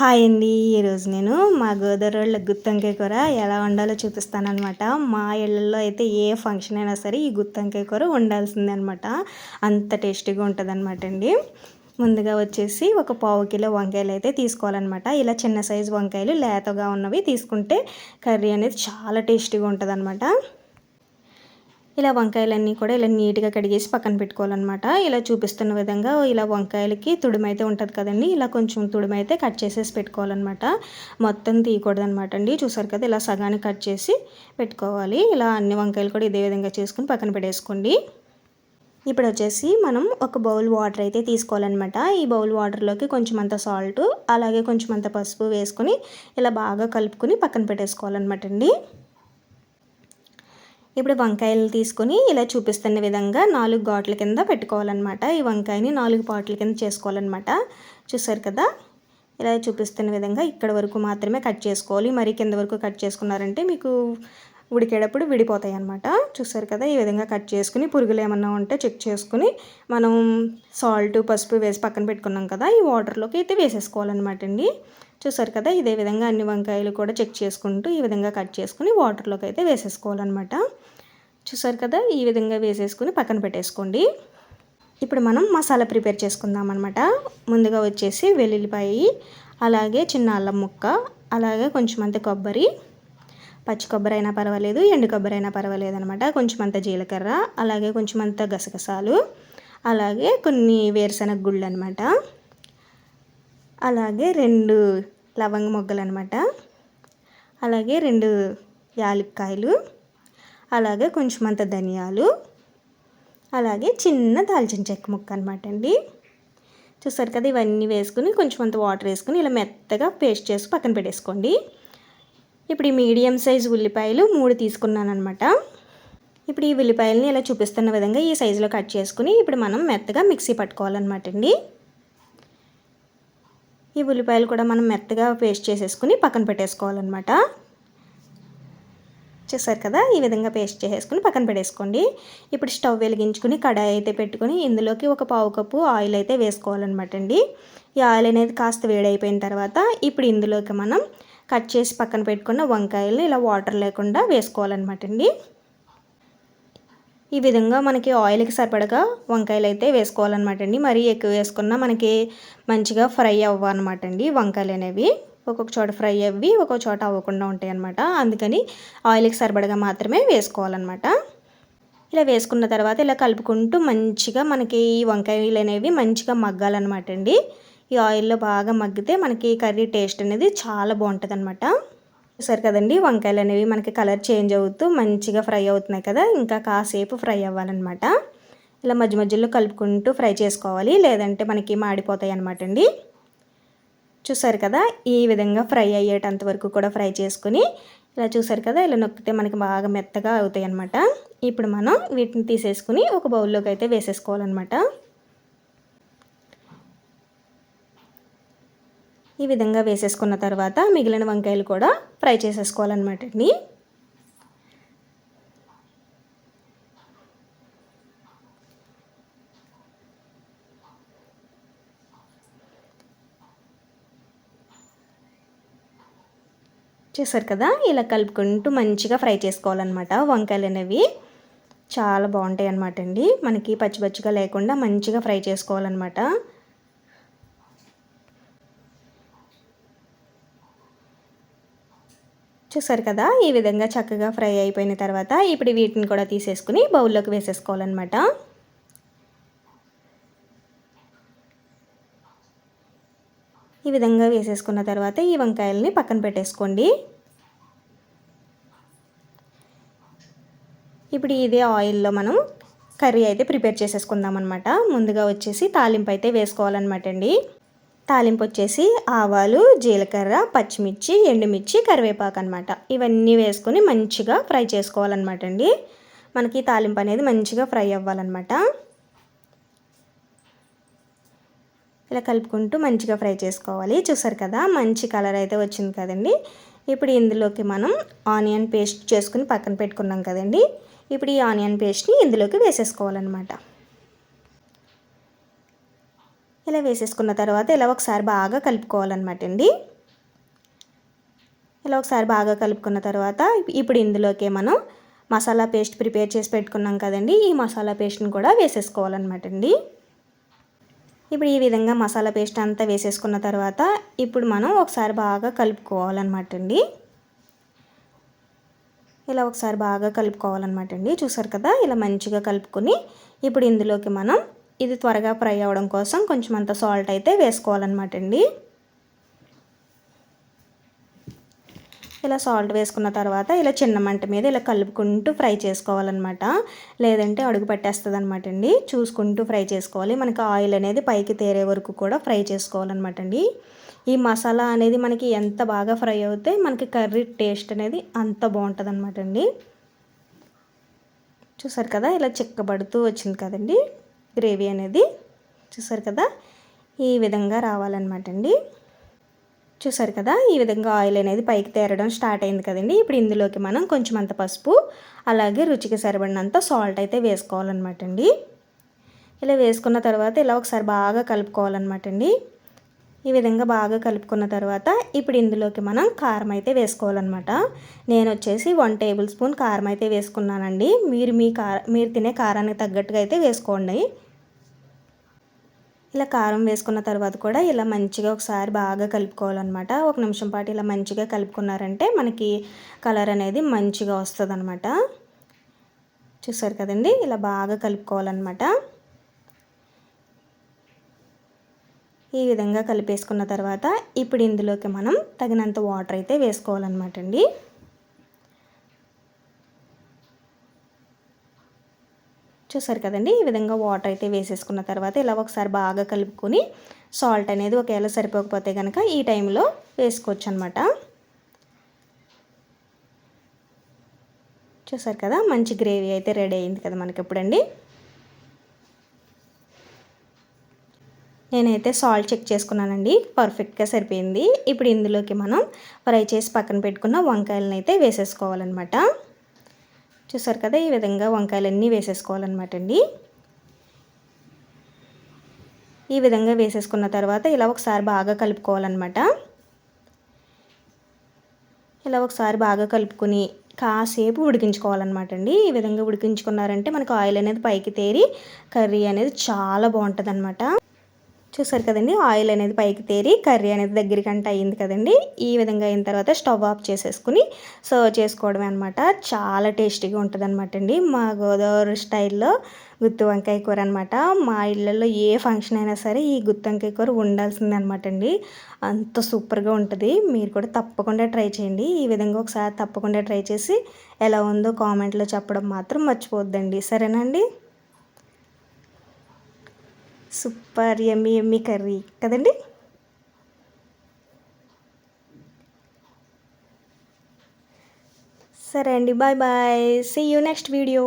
Hi అండి. ఈరోజు నేను మా గోదావరిలో గుత్తంకాయ కూర ఎలా వండాలో చూపిస్తానమాట మా ఇళ్ళల్లో అయితే ఏ ఫంక్షన్ అయినా సరే ఈ గుత్తంకాయ కూర వండాల్సిందే అనమాట అంత టేస్టీగా ఉంటుంది అనమాట అండి. ముందుగా వచ్చేసి ఒక పావు కిలో వంకాయలు అయితే తీసుకోవాలన్నమాట. ఇలా చిన్న సైజు వంకాయలు లేతగా ఉన్నవి తీసుకుంటే కర్రీ అనేది చాలా టేస్టీగా ఉంటుంది అనమాట ఇలా వంకాయలన్నీ కూడా ఇలా నీట్గా కడిగేసి పక్కన పెట్టుకోవాలన్నమాట. ఇలా చూపిస్తున్న విధంగా ఇలా వంకాయలకి తుడిమైతే ఉంటుంది కదండి ఇలా కొంచెం తుడిమైతే కట్ చేసేసి పెట్టుకోవాలన్నమాట. మొత్తం తీయకూడదు అనమాట అండి. చూసారు కదా ఇలా సగానికి కట్ చేసి పెట్టుకోవాలి. ఇలా అన్ని వంకాయలు కూడా ఇదే విధంగా చేసుకుని పక్కన పెట్టేసుకోండి. ఇప్పుడు వచ్చేసి మనం ఒక బౌల్ వాటర్ అయితే తీసుకోవాలన్నమాట. ఈ బౌల్ వాటర్లోకి కొంచెం అంత సాల్ట్ అలాగే కొంచెం అంత పసుపు వేసుకొని ఇలా బాగా కలుపుకొని పక్కన పెట్టేసుకోవాలన్నమాట అండి. ఇప్పుడు వంకాయలు తీసుకొని ఇలా చూపిస్తున్న విధంగా నాలుగు ఘాట్ల కింద పెట్టుకోవాలన్నమాట. ఈ వంకాయని నాలుగు పాటల కింద చేసుకోవాలన్నమాట. చూసారు కదా? ఇలా చూపిస్తున్న విధంగా ఇక్కడ వరకు మాత్రమే కట్ చేసుకోవాలి. మరి కింద వరకు కట్ చేసుకున్నారంటే మీకు ఉడికేటప్పుడు విడిపోతాయి అన్నమాట చూసారు కదా? ఈ విధంగా కట్ చేసుకుని పురుగులు ఏమన్నా ఉంటే చెక్ చేసుకుని మనం సాల్ట్ పసుపు వేసి పక్కన పెట్టుకున్నాం కదా? ఈ వాటర్లోకి అయితే వేసేసుకోవాలన్నమాట అండి. చూసారు కదా? ఇదే విధంగా అన్ని వంకాయలు కూడా చెక్ చేసుకుంటూ ఈ విధంగా కట్ చేసుకుని వాటర్లోకి అయితే వేసేసుకోవాలన్నమాట. చూసారు కదా? ఈ విధంగా వేసేసుకుని పక్కన పెట్టేసుకోండి. ఇప్పుడు మనం మసాలా ప్రిపేర్ చేసుకుందాం అనమాట ముందుగా వచ్చేసి వెల్లుల్లిపాయి అలాగే చిన్న అల్లం ముక్క అలాగే కొంచెం అంత కొబ్బరి. పచ్చి కొబ్బరి అయినా పర్వాలేదు ఎండు కొబ్బరి అయినా పర్వాలేదు అనమాట కొంచెం అంత జీలకర్ర అలాగే కొంచెం అంత గసగసాలు అలాగే కొన్ని వేరుశనగ గుళ్ళు అనమాట అలాగే రెండు లవంగ మొగ్గలు అనమాట అలాగే రెండు యాలక్కాయలు. అలాగే కొంచెం అంత ధనియాలు అలాగే చిన్న దాల్చిన చెక్క ముక్క అనమాట అండి. చూసారు కదా ఇవన్నీ వేసుకుని కొంచెం అంత వాటర్ వేసుకుని ఇలా మెత్తగా పేస్ట్ చేసి పక్కన పెట్టేసుకోండి. ఇప్పుడు ఈ మీడియం సైజ్ ఉల్లిపాయలు మూడు తీసుకున్నాను అనమాట ఇప్పుడు ఈ ఉల్లిపాయలని ఇలా చూపిస్తున్న విధంగా ఈ సైజులో కట్ చేసుకుని ఇప్పుడు మనం మెత్తగా మిక్సీ పట్టుకోవాలన్నమాట అండి. ఈ ఉల్లిపాయలు కూడా మనం మెత్తగా పేస్ట్ చేసేసుకుని పక్కన పెట్టేసుకోవాలన్నమాట. చూసారు కదా ఈ విధంగా పేస్ట్ చేసేసుకుని పక్కన పెట్టేసుకోండి. ఇప్పుడు స్టవ్ వెలిగించుకుని కడాయి అయితే పెట్టుకుని ఇందులోకి ఒక పావు కప్పు ఆయిల్ అయితే వేసుకోవాలన్నమాట అండి. ఈ ఆయిల్ అనేది కాస్త వేడైపోయిన తర్వాత ఇప్పుడు ఇందులోకి మనం కట్ చేసి పక్కన పెట్టుకున్న వంకాయలు ఇలా వాటర్ లేకుండా వేసుకోవాలన్నమాట అండి. ఈ విధంగా మనకి ఆయిల్కి సరిపడగా వంకాయలు అయితే వేసుకోవాలన్నమాట అండి. మరీ ఎక్కువ వేసుకున్నా మనకి మంచిగా ఫ్రై అవ్వన్నమాట అండి వంకాయలు అనేవి. ఒక్కొక్క చోట ఫ్రై అవ్వి ఒక్కొక్క చోట అవ్వకుండా ఉంటాయి అనమాట అందుకని ఆయిల్కి సరిపడగా మాత్రమే వేసుకోవాలన్నమాట. ఇలా వేసుకున్న తర్వాత ఇలా కలుపుకుంటూ మంచిగా మనకి ఈ వంకాయలు అనేవి మంచిగా మగ్గాలన్నమాట అండి. ఈ ఆయిల్లో బాగా మగ్గితే మనకి కర్రీ టేస్ట్ అనేది చాలా బాగుంటుంది అనమాట చూసారు కదండి వంకాయలు అనేవి మనకి కలర్ చేంజ్ అవుతూ మంచిగా ఫ్రై అవుతున్నాయి కదా ఇంకా కాసేపు ఫ్రై అవ్వాలన్నమాట. ఇలా మధ్య మధ్యలో కలుపుకుంటూ ఫ్రై చేసుకోవాలి లేదంటే మనకి మాడిపోతాయి అనమాట అండి. చూసారు కదా ఈ విధంగా ఫ్రై అయ్యేటంత వరకు కూడా ఫ్రై చేసుకుని ఇలా చూసారు కదా ఇలా నొక్కితే మనకి బాగా మెత్తగా అవుతాయి అనమాట ఇప్పుడు మనం వీటిని తీసేసుకుని ఒక బౌల్లోకి అయితే వేసేసుకోవాలన్నమాట. ఈ విధంగా వేసేసుకున్న తర్వాత మిగిలిన వంకాయలు కూడా ఫ్రై చేసేసుకోవాలన్నమాట చేశారు చూసారు కదా? ఇలా కలుపుకుంటూ మంచిగా ఫ్రై చేసుకోవాలన్నమాట. వంకాయలు అనేవి చాలా బాగుంటాయి అన్నమాట అండి. మనకి పచ్చి పచ్చిగా లేకుండా మంచిగా ఫ్రై చేసుకోవాలన్నమాట. చూసారు కదా? ఈ విధంగా చక్కగా ఫ్రై అయిపోయిన తర్వాత ఇప్పుడు వీటిని కూడా తీసేసుకుని బౌల్లోకి వేసేసుకోవాలన్నమాట. ఈ విధంగా వేసేసుకున్న తర్వాత ఈ వంకాయలని పక్కన పెట్టేసుకోండి. ఇప్పుడు ఇదే ఆయిల్లో మనం కర్రీ అయితే ప్రిపేర్ చేసేసుకుందాం అనమాట ముందుగా వచ్చేసి తాలింపు అయితే వేసుకోవాలన్నమాట అండి. తాలింపు వచ్చేసి ఆవాలు జీలకర్ర పచ్చిమిర్చి ఎండుమిర్చి కరివేపాకు అనమాట ఇవన్నీ వేసుకొని మంచిగా ఫ్రై చేసుకోవాలన్నమాట అండి. మనకి తాలింపు అనేది మంచిగా ఫ్రై అవ్వాలన్నమాట. ఇలా కలుపుకుంటూ మంచిగా ఫ్రై చేసుకోవాలి. చూసారు కదా మంచి కలర్ అయితే వచ్చింది కదండి. ఇప్పుడు ఇందులోకి మనం ఆనియన్ పేస్ట్ చేసుకుని పక్కన పెట్టుకున్నాం కదండి. ఇప్పుడు ఈ ఆనియన్ పేస్ట్ని ఇందులోకి వేసేసుకోవాలన్నమాట. ఇలా వేసేసుకున్న తర్వాత ఇలా ఒకసారి బాగా కలుపుకోవాలన్నమాట అండి. ఇలా ఒకసారి బాగా కలుపుకున్న తర్వాత ఇప్పుడు ఇందులోకి మనం మసాలా పేస్ట్ ప్రిపేర్ చేసి పెట్టుకున్నాం కదండి. ఈ మసాలా పేస్ట్ని కూడా వేసేసుకోవాలన్నమాట అండి. ఇప్పుడు ఈ విధంగా మసాలా పేస్ట్ అంతా వేసేసుకున్న తర్వాత ఇప్పుడు మనం ఒకసారి బాగా కలుపుకోవాలన్నమాట అండి. ఇలా ఒకసారి బాగా కలుపుకోవాలన్నమాట అండి. చూసారు కదా? ఇలా మంచిగా కలుపుకొని ఇప్పుడు ఇందులోకి మనం ఇది త్వరగా ఫ్రై అవ్వడం కోసం కొంచెం అంత సాల్ట్ అయితే వేసుకోవాలన్నమాట అండి. ఇలా సాల్ట్ వేసుకున్న తర్వాత ఇలా చిన్న మంట మీద ఇలా కలుపుకుంటూ ఫ్రై చేసుకోవాలన్నమాట. లేదంటే అడుగు పట్టేస్తుంది అనమాట అండి. చూసుకుంటూ ఫ్రై చేసుకోవాలి. మనకి ఆయిల్ అనేది పైకి తేరే వరకు కూడా ఫ్రై చేసుకోవాలన్నమాట అండి. ఈ మసాలా అనేది మనకి ఎంత బాగా ఫ్రై అవుతే మనకి కర్రీ టేస్ట్ అనేది అంత బాగుంటుంది అనమాట అండి. చూసారు కదా? ఇలా చిక్కబడుతూ వచ్చింది కదండి గ్రేవీ అనేది. చూసారు కదా? ఈ విధంగా రావాలన్నమాట అండి. చూసారు కదా? ఈ విధంగా ఆయిల్ అనేది పైకి తేరడం స్టార్ట్ అయింది కదండి. ఇప్పుడు ఇందులోకి మనం కొంచెం అంత పసుపు అలాగే రుచికి సరిపడినంత సాల్ట్ అయితే వేసుకోవాలన్నమాట అండి. ఇలా వేసుకున్న తర్వాత ఇలా ఒకసారి బాగా కలుపుకోవాలన్నమాట అండి. ఈ విధంగా బాగా కలుపుకున్న తర్వాత ఇప్పుడు ఇందులోకి మనం కారం అయితే వేసుకోవాలన్నమాట. నేను వచ్చేసి వన్ టేబుల్ స్పూన్ కారం అయితే వేసుకున్నానండి. మీరు మీ కార మీరు తినే కారానికి తగ్గట్టుగా అయితే వేసుకోండి. ఇలా కారం వేసుకున్న తర్వాత కూడా ఇలా మంచిగా ఒకసారి బాగా కలుపుకోవాలన్నమాట. ఒక నిమిషం పాటు ఇలా మంచిగా కలుపుకున్నారంటే మనకి కలర్ అనేది మంచిగా వస్తుంది అనమాట చూసారు కదండి? ఇలా బాగా కలుపుకోవాలన్నమాట. ఈ విధంగా కలిపేసుకున్న తర్వాత ఇప్పుడు ఇందులోకి మనం తగినంత వాటర్ అయితే వేసుకోవాలన్నమాట అండి. చూసారు కదండి ఈ విధంగా వాటర్ అయితే వేసేసుకున్న తర్వాత ఇలా ఒకసారి బాగా కలుపుకొని సాల్ట్ అనేది ఒకవేళ సరిపోకపోతే కనుక ఈ టైంలో వేసుకోవచ్చు అనమాట చూసారు కదా మంచి గ్రేవీ అయితే రెడీ అయింది కదా మనకి ఎప్పుడండి. నేనైతే సాల్ట్ చెక్ చేసుకున్నానండి పర్ఫెక్ట్గా సరిపోయింది. ఇప్పుడు ఇందులోకి మనం ఫ్రై చేసి పక్కన పెట్టుకున్న వంకాయలను అయితే వేసేసుకోవాలన్నమాట. చూసారు కదా ఈ విధంగా వంకాయలన్నీ వేసేసుకోవాలన్నమాట అండి. ఈ విధంగా వేసేసుకున్న తర్వాత ఇలా ఒకసారి బాగా కలుపుకోవాలన్నమాట. ఇలా ఒకసారి బాగా కలుపుకొని కాసేపు ఉడికించుకోవాలన్నమాట అండి. ఈ విధంగా ఉడికించుకున్నారంటే మనకు ఆయిల్ అనేది పైకి తేరి కర్రీ అనేది చాలా బాగుంటుంది అనమాట చూసారు కదండి ఆయిల్ అనేది పైకి తేరి కర్రీ అనేది దగ్గరికి అంటే అయ్యింది కదండి. ఈ విధంగా అయిన తర్వాత స్టవ్ ఆఫ్ చేసేసుకుని సర్వ్ చేసుకోవడమే అనమాట చాలా టేస్టీగా ఉంటుంది అనమాట అండి. మా గోదావరి స్టైల్లో గుత్తి వంకాయ కూర అనమాట మా ఇళ్ళల్లో ఏ ఫంక్షన్ అయినా సరే ఈ గుత్తి వంకాయ కూర ఉండాల్సింది అనమాట అండి. అంత సూపర్గా ఉంటుంది. మీరు కూడా తప్పకుండా ట్రై చేయండి. ఈ విధంగా ఒకసారి తప్పకుండా ట్రై చేసి ఎలా ఉందో కామెంట్లో చెప్పడం మాత్రం మర్చిపోద్దండి సరేనండి సూపర్ ఎమ్మి ఎమ్మి కర్రీ. కదండి? సరే అండి bye bye see you next video